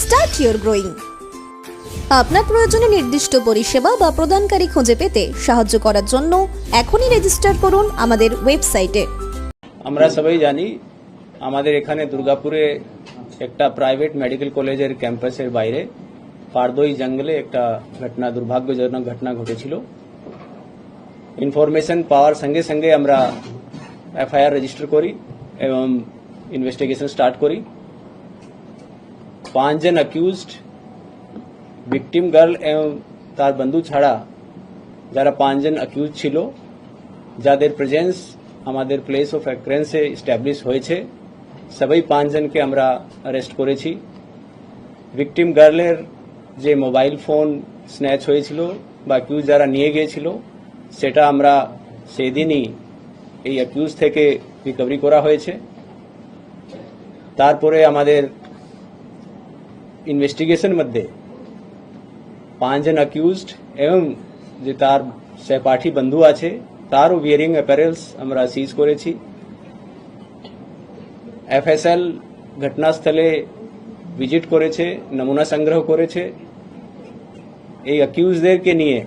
start your growing আপনার প্রয়োজনে নির্দিষ্ট পরিষেবা বা প্রদানকারী খুঁজে পেতে সাহায্য করার জন্য এখনই রেজিস্টার করুন আমাদের ওয়েবসাইটে আমরা সবাই জানি আমাদের এখানে দুর্গাপুরে একটা প্রাইভেট মেডিকেল কলেজের ক্যাম্পাসের বাইরে পারদই জঙ্গলে একটা ঘটনা, দুর্ভাগ্যজনক ঘটনা ঘটেছিল। ইনফরমেশন পাওয়ার সঙ্গে সঙ্গে আমরা এফআইআর রেজিস্টার করি এবং ইনভেস্টিগেশন স্টার্ট করি। পাঁচজন অ্যাকিউজড ভিকটিম গার্ল এবং তার বন্ধু ছাড়া যারা পাঁচজন অ্যাকিউজ ছিল যাদের প্রেজেন্স আমাদের প্লেস অফ অ্যাক্রেন্সে স্ট্যাবলিশ হয়েছে সবাই পাঁচজনকে আমরা অ্যারেস্ট করেছি ভিকটিম গার্লের যে মোবাইল ফোন স্ন্যাচ হয়েছিল বা অ্যাকিউজ যারা নিয়ে গিয়েছিল সেটা আমরা সেদিনই এই অ্যাকিউজ থেকে রিকভারি করা হয়েছে তারপরে আমাদের ইনভেস্টিগেশন মধ্যে পাঁচজন অ্যাকিউজড এবং যে তার সহপাঠী বন্ধু আছে তারও বিয়ারিং অ্যাপারেলস আমরা সিজ করেছি এফএসএল ঘটনাস্থলে ভিজিট করেছে নমুনা সংগ্রহ করেছে এই অ্যাকিউজদেরকে নিয়ে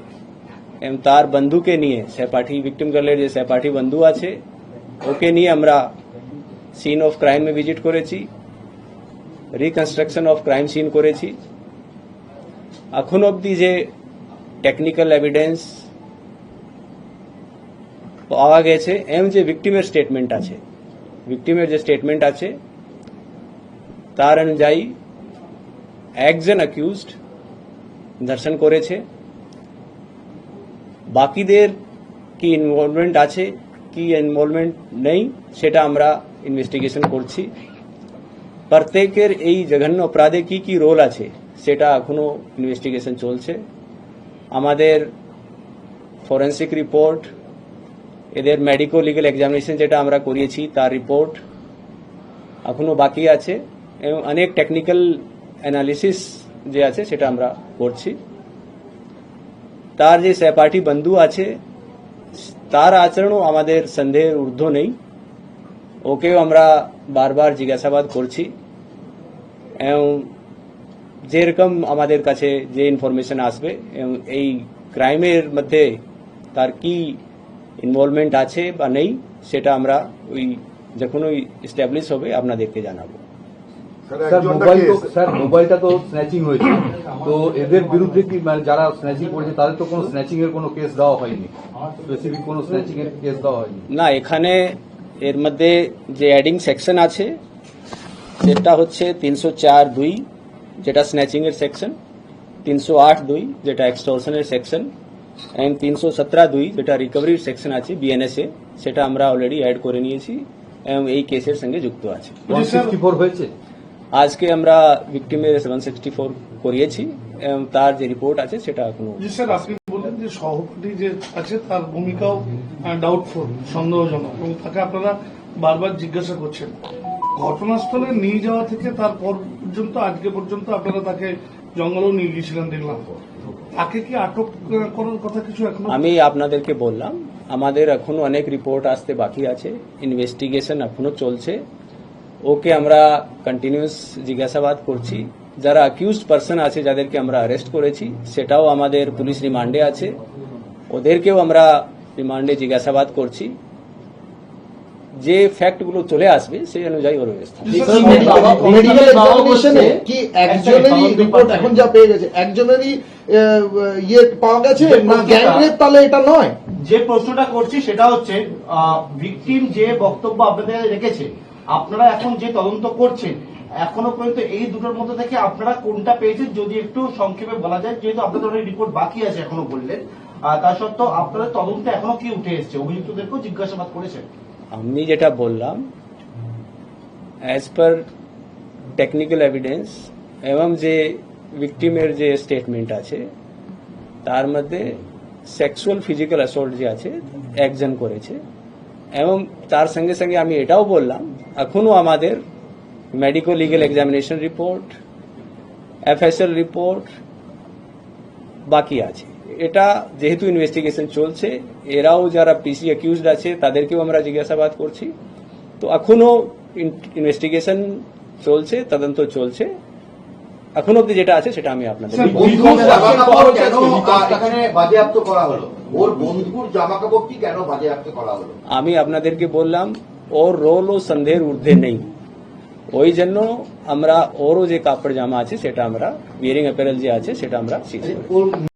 এবং তার বন্ধুকে নিয়ে সহপাঠী ভিক্টিম গার্লের যে সহপাঠী বন্ধু আছে ওকে নিয়ে আমরা সিন অফ ক্রাইমে ভিজিট করেছি রিকনস্ট্রাকশন অফ ক্রাইম সিন করেছি। এখন অবধি যে টেকনিক্যাল এভিডেন্স পাওয়া গেছে এবং যে ভিকটিমের স্টেটমেন্ট আছে ভিকটিমের যে স্টেটমেন্ট আছে, তার অনুযায়ী একজন অ্যাকিউজড ধর্ষণ করেছে। বাকিদের কি ইনভলভমেন্ট আছে, কি ইনভলভমেন্ট নেই, সেটা আমরা ইনভেস্টিগেশন করছি। প্রত্যেকের এই জঘন্য অপরাধে কি কি রোল আছে, সেটা এখনও ইনভেস্টিগেশন চলছে। আমাদের ফরেন্সিক রিপোর্ট এদের মেডিকো লিগেল এক্সামিনেশন যেটা আমরা করিয়েছি, তার রিপোর্ট এখনও বাকি আছে এবং অনেক টেকনিক্যাল অ্যানালিসিস যে আছে, সেটা আমরা করছি। তার যে সহপাঠী বন্ধু আছে, তার আচরণও আমাদের সন্দেহের ঊর্ধ্ব নেই। ওকেও আমরা বারবার জিজ্ঞাসাবাদ করছি। এবং যেরকম আমাদের কাছে যে ইনফরমেশন আসবে এবং এই ক্রাইমের মধ্যে তার কি ইনভলভমেন্ট আছে বা নেই সেটা আমরা ওই যখন ওই এস্টাবলিশ হবে আপনাদেরকে জানাব। স্যার মোবাইল তো স্যার মোবাইলটা তো স্ন্যাচিং হয়েছে। তো এদের বিরুদ্ধে কি মানে যারা স্ন্যাচিং করেছে তাদের তো কোনো স্ন্যাচিং এর কোনো কেস দেওয়া হয়নি। স্পেসিফিক কোনো স্ন্যাচিং এর কেস দেওয়া হয়নি। না এখানে এর মধ্যে যে অ্যাডিং সেকশন আছে সেটা হচ্ছে তিনশো চার দুই যেটা স্ন্যাচিং এর সেকশন তিনশো আট দুই যেটা এক্সটর্শনের সেকশন অ্যান্ড তিনশো সতেরো দুই যেটা রিকভারির সেকশন আছে বিএনএসএ সেটা আমরা অলরেডি অ্যাড করে নিয়েছি এবং এই কেসের সঙ্গে যুক্ত আছে। হয়েছে? আজকে আমরা ভিক্টিমের সেভেন সিক্সটি ফোর করিয়েছি এবং তার যে রিপোর্ট আছে সেটা এখনও যে সহপাঠী যে আছে, তার ভূমিকাও ডাউটফুল সন্দেহজনক এবং তাকে আপনারা বারবার জিজ্ঞাসা করছেন। ঘটনাস্থলে নিয়ে যাওয়া থেকে তারপর পর্যন্ত, আজকে পর্যন্ত আপনারা তাকে জঙ্গলেও নিয়ে গিয়েছিলেন দেখলাম। তাকে কি আটক করার কথা কিছু এখন? আমি আপনাদেরকে বললাম, আমাদের এখনও অনেক রিপোর্ট আসতে বাকি আছে ইনভেস্টিগেশন এখনও চলছে। ওকে আমরা কন্টিনিউস জিজ্ঞাসাবাদ করছি। যারা অ্যাকিউজড পার্সন আছে যাদেরকে আমরা অ্যারেস্ট করেছি সেটাও আমাদের পুলিশ রিমান্ডে আছে। ওদেরকেও আমরা রিমান্ডে জিজ্ঞাসাবাদ করছি। যে ফ্যাক্টগুলো চলে আসবে সেই অনুযায়ী ওর ব্যবস্থা কি একজনেরই রিপোর্ট এখন যা পেয়ে গেছে একজনেরই ইয়ে পাওয়া গেছে? যে না প্রতিটা- তাহলে এটা নয়। যে প্রশ্নটা করছি সেটা হচ্ছে ভিকটিম যে বক্তব্য আপনাদের রেখেছে আপনারা এখন যে তদন্ত করছেন এখনও পর্যন্ত এই দুটোর মধ্যে থেকে আপনারা কোনটা পেয়েছেন যদি একটু সংক্ষেপে বলা যায়, যেহেতু আপনাদের অনেক রিপোর্ট বাকি আছে এখনও বললেন। তা সত্ত্বেও আপনাদের তদন্তে এখনও কি উঠে এসছে? অভিযুক্তদেরকেও জিজ্ঞাসাবাদ করেছেন। আমি যেটা বললাম অ্যাজ পার টেকনিক্যাল এভিডেন্স এবং যে ভিকটিমের যে স্টেটমেন্ট আছে, তার মধ্যে সেক্সুয়াল ফিজিক্যাল অ্যাসল্ট যে আছে, একজন করেছে। এবং তার সঙ্গে সঙ্গে আমি এটাও বললাম, এখনও আমাদের medico legal examination report FSL report বাকি আছে। এটা যেহেতু ইনভেস্টিগেশন চলছে এরাও যারা পিসি অ্যাকিউজড আছে তাদেরকেও আমরা জিজ্ঞাসাবাদ করছি। তো এখনও ইনভেস্টিগেশন চলছে তদন্ত চলছে। এখন অব্দি যেটা আছে সেটা আমি আপনাদের আমি আপনাদেরকে বললাম ওর রোল ও সন্দেহের ঊর্ধ্বে নেই। ওই জন্য আমরা ওরও যে কাপড় জামা আছে, সেটা আমরা বিয়ারিং অ্যাপারেল যে আছে, সেটা আমরা ওর